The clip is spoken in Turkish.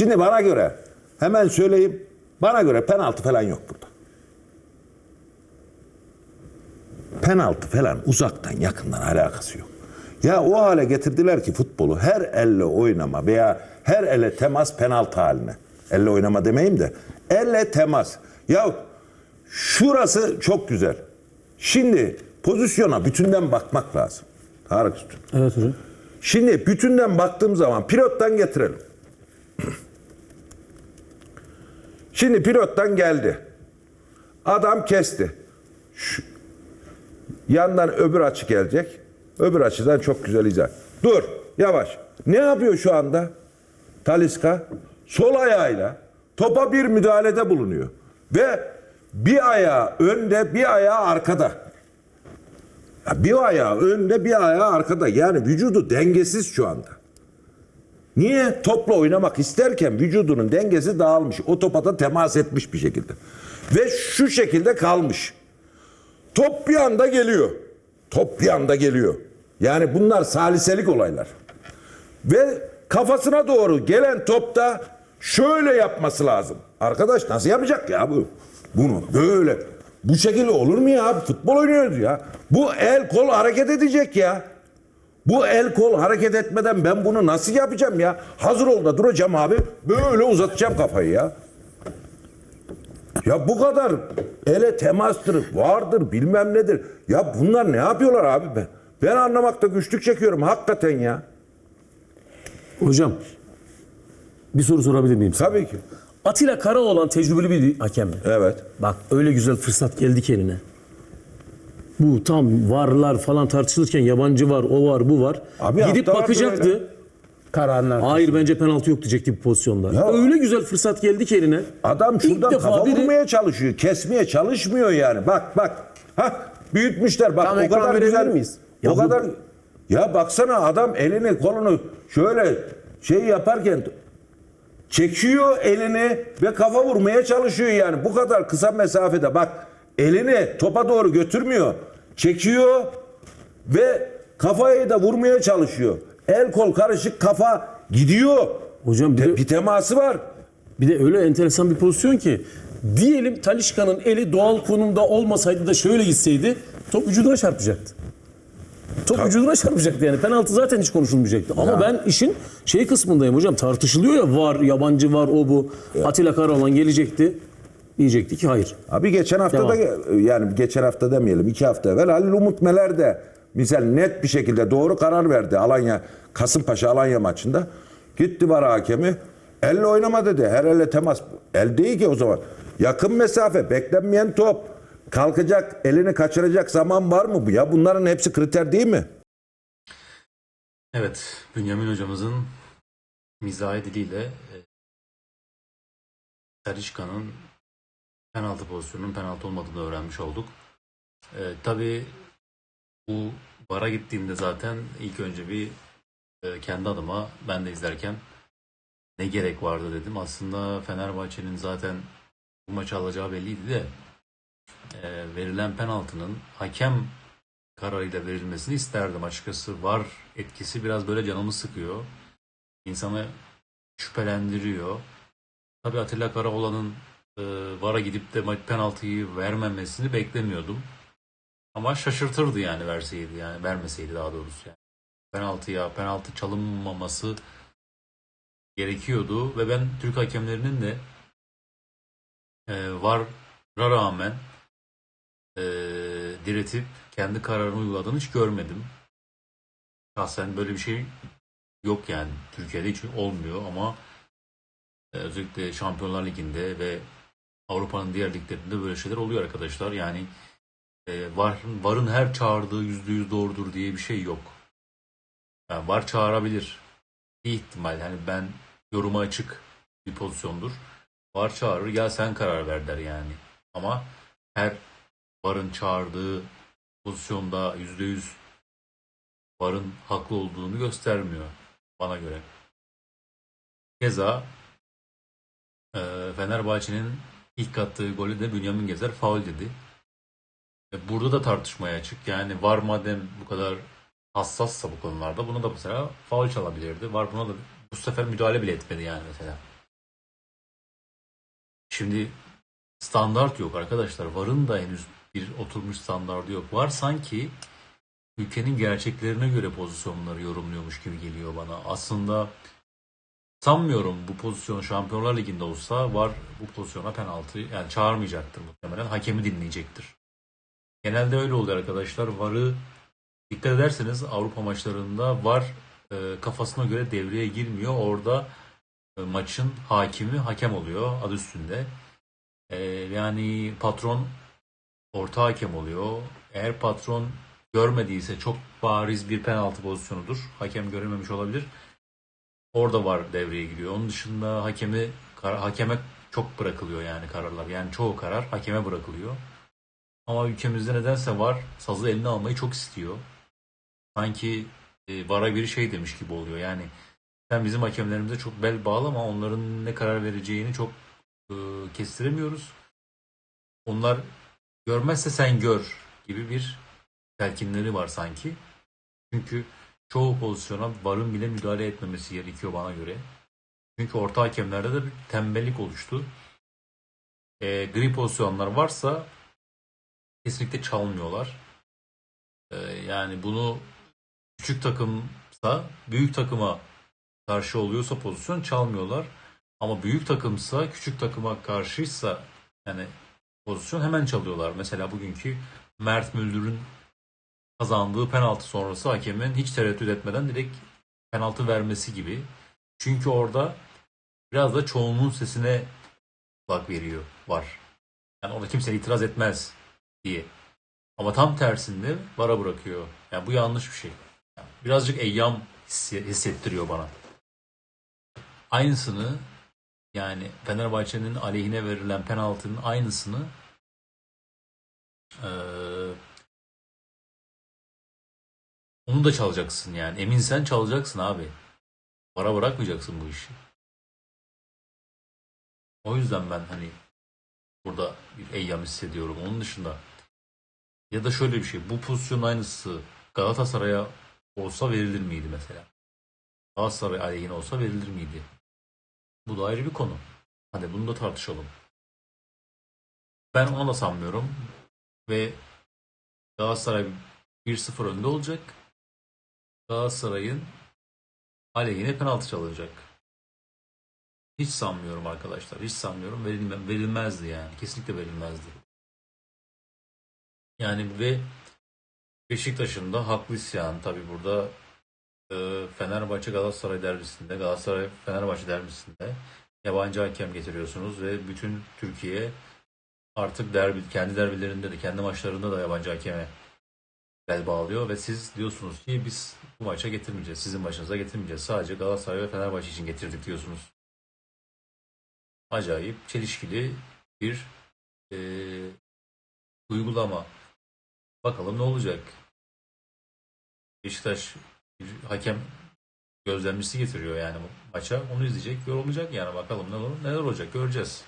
Şimdi bana göre hemen söyleyeyim. Bana göre penaltı falan yok burada. Penaltı falan uzaktan yakından alakası yok. Ya o hale getirdiler ki futbolu her elle oynama veya her ele temas penaltı haline. Elle oynama demeyeyim de elle temas. Ya şurası çok güzel. Şimdi pozisyona bütünden bakmak lazım. Tarık Üstün. Evet hocam. Şimdi bütünden baktığım zaman pilottan getirelim. Şimdi pilottan geldi. Adam kesti. Şu, yandan öbür açı gelecek. Öbür açıdan çok güzel izah. Dur yavaş. Ne yapıyor şu anda? Taliska sol ayağıyla topa bir müdahalede bulunuyor. Ve bir ayağı önde bir ayağı arkada. Bir ayağı önde bir ayağı arkada. Yani vücudu dengesiz şu anda. Niye? Topla oynamak isterken vücudunun dengesi dağılmış. O topa temas etmiş bir şekilde. Ve şu şekilde kalmış. Top bir anda geliyor. Top bir anda geliyor. Yani bunlar saliselik olaylar. Ve kafasına doğru gelen topta şöyle yapması lazım. Arkadaş nasıl yapacak ya bu? Bunu böyle. Bu şekilde olur mu ya? Futbol oynuyoruz ya. Bu el kol hareket edecek ya. Bu el kol hareket etmeden ben bunu nasıl yapacağım ya? Hazır ol da duracağım abi. Böyle uzatacağım kafayı ya. Ya bu kadar ele temastır, vardır, bilmem nedir. Ya bunlar ne yapıyorlar abi ben? Ben anlamakta güçlük çekiyorum hakikaten ya. Hocam bir soru sorabilir miyim? Tabii ki. Atilla Karaoğlan tecrübeli bir hakem mi? Evet. Bak öyle güzel fırsat geldi ki eline. Bu tam varlar falan tartışılırken yabancı var, o var, bu var. Abi Gidip hafta vardı bakacaktı. öyle. Kararlar. Hayır bence penaltı yok diyecekti bu pozisyonda. Ya- öyle güzel fırsat geldi ki eline. Adam şuradan defa kafa biri- vurmaya çalışıyor. Kesmeye çalışmıyor yani. Bak bak. Ha büyütmüşler bak Tam o ekran kadar verebilir güzel. miyiz? o Ya bu- kadar ya baksana adam elini kolunu şöyle şey yaparken çekiyor elini ve kafa vurmaya çalışıyor yani. Bu kadar kısa mesafede bak elini topa doğru götürmüyor. Çekiyor ve kafayı da vurmaya çalışıyor. El kol karışık kafa gidiyor. Hocam bir de, bir teması var. bir de öyle enteresan bir pozisyon ki diyelim Talişka'nın eli doğal konumda olmasaydı da şöyle gitseydi top vücuduna çarpacaktı. Top vücuduna çarpacaktı yani. Penaltı zaten hiç konuşulmayacaktı. Ama ben işin şey kısmındayım hocam. Tartışılıyor ya var, yabancı var, o bu. Atilla Karaoğlan gelecekti. Diyecekti ki hayır. Abi geçen hafta da yani geçen hafta demeyelim iki hafta evvel Halil Umut Meler de misal net bir şekilde doğru karar verdi Alanya Kasımpaşa Alanya maçında. Gitti var hakemi elle oynama dedi. Her elle temas. El değil ki o zaman. Yakın mesafe beklenmeyen top. Kalkacak elini kaçıracak zaman var mı bu? Ya bunların hepsi kriter değil mi? Evet, Bünyamin hocamızın mizahi diliyle e, Tarişka'nın penaltı pozisyonunun penaltı olmadığını öğrenmiş olduk. E, tabii bu bara gittiğimde zaten ilk önce bir e, kendi adıma ben de izlerken ne gerek vardı dedim. Aslında Fenerbahçe'nin zaten bu maçı alacağı belliydi de e, verilen penaltının hakem kararıyla verilmesini isterdim açıkçası. Var etkisi biraz böyle canımı sıkıyor. İnsanı şüphelendiriyor. Tabii Atilla Karaoğlan'ın VAR'a gidip de penaltıyı vermemesini beklemiyordum. Ama şaşırtırdı yani verseydi yani vermeseydi daha doğrusu yani. Penaltıya penaltı çalınmaması gerekiyordu ve ben Türk hakemlerinin de e, VAR'a rağmen e, diretip kendi kararını uyguladığını hiç görmedim. Şahsen böyle bir şey yok yani. Türkiye'de hiç olmuyor ama e, özellikle Şampiyonlar Ligi'nde ve Avrupa'nın diğer liglerinde böyle şeyler oluyor arkadaşlar. Yani e, var, varın her çağırdığı yüzde yüz doğrudur diye bir şey yok. Yani var çağırabilir. Bir ihtimal. Hani ben yoruma açık bir pozisyondur. Var çağırır gel sen karar ver der yani. Ama her varın çağırdığı pozisyonda yüzde yüz varın haklı olduğunu göstermiyor bana göre. Keza e, Fenerbahçe'nin ilk attığı golü de Bünyamin Gezer faul dedi. E, burada da tartışmaya açık. Yani var madem bu kadar hassassa bu konularda bunu da mesela faul çalabilirdi. Var buna da bu sefer müdahale bile etmedi yani mesela. Şimdi standart yok arkadaşlar. VAR'ın da henüz bir oturmuş standardı yok. Var sanki ülkenin gerçeklerine göre pozisyonları yorumluyormuş gibi geliyor bana. Aslında sanmıyorum bu pozisyon Şampiyonlar Ligi'nde olsa var bu pozisyona penaltı yani çağırmayacaktır muhtemelen. Hakemi dinleyecektir. Genelde öyle oluyor arkadaşlar. VAR'ı dikkat ederseniz Avrupa maçlarında VAR e, kafasına göre devreye girmiyor. Orada e, maçın hakimi hakem oluyor adı üstünde. E, yani patron orta hakem oluyor. Eğer patron görmediyse çok bariz bir penaltı pozisyonudur. Hakem görememiş olabilir. Orada var devreye giriyor. Onun dışında hakemi kar- hakeme çok bırakılıyor yani kararlar. Yani çoğu karar hakeme bırakılıyor. Ama ülkemizde nedense var sazı eline almayı çok istiyor. Sanki e, VAR'a bir şey demiş gibi oluyor. Yani sen bizim hakemlerimize çok bel bağlama. Onların ne karar vereceğini çok e, kestiremiyoruz. Onlar görmezse sen gör gibi bir telkinleri var sanki. Çünkü çoğu pozisyona VAR'ın bile müdahale etmemesi gerekiyor bana göre. Çünkü orta hakemlerde de bir tembellik oluştu. E, gri pozisyonlar varsa kesinlikle çalmıyorlar. E, yani bunu küçük takımsa büyük takıma karşı oluyorsa pozisyon çalmıyorlar. Ama büyük takımsa küçük takıma karşıysa yani pozisyon hemen çalıyorlar. Mesela bugünkü Mert Müldür'ün kazandığı penaltı sonrası hakemin hiç tereddüt etmeden direkt penaltı vermesi gibi. Çünkü orada biraz da çoğunluğun sesine kulak veriyor var. Yani orada kimse itiraz etmez diye. Ama tam tersinde vara bırakıyor. Yani bu yanlış bir şey. Yani birazcık eyyam hissettiriyor bana. Aynısını yani Fenerbahçe'nin aleyhine verilen penaltının aynısını eee onu da çalacaksın yani. Emin sen çalacaksın abi. Para bırakmayacaksın bu işi. O yüzden ben hani burada bir eyyam hissediyorum. Onun dışında ya da şöyle bir şey. Bu pozisyon aynısı Galatasaray'a olsa verilir miydi mesela? Galatasaray aleyhine olsa verilir miydi? Bu da ayrı bir konu. Hadi bunu da tartışalım. Ben ona da sanmıyorum. Ve Galatasaray 1-0 önde olacak. Galatasaray'ın aleyhine penaltı çalacak. Hiç sanmıyorum arkadaşlar. Hiç sanmıyorum. Verilme, verilmezdi yani. Kesinlikle verilmezdi. Yani ve Beşiktaş'ın da haklı isyan tabii burada e, Fenerbahçe Galatasaray derbisinde, Galatasaray Fenerbahçe derbisinde yabancı hakem getiriyorsunuz ve bütün Türkiye artık derbi kendi derbilerinde de kendi maçlarında da yabancı hakeme bel bağlıyor ve siz diyorsunuz ki biz bu maça getirmeyeceğiz. Sizin maçınıza getirmeyeceğiz. Sadece Galatasaray ve Fenerbahçe için getirdik diyorsunuz. Acayip çelişkili bir e, uygulama. Bakalım ne olacak. Beşiktaş bir hakem gözlemcisi getiriyor yani maça. Onu izleyecek, yorumlayacak yani bakalım ne olur, neler olacak göreceğiz.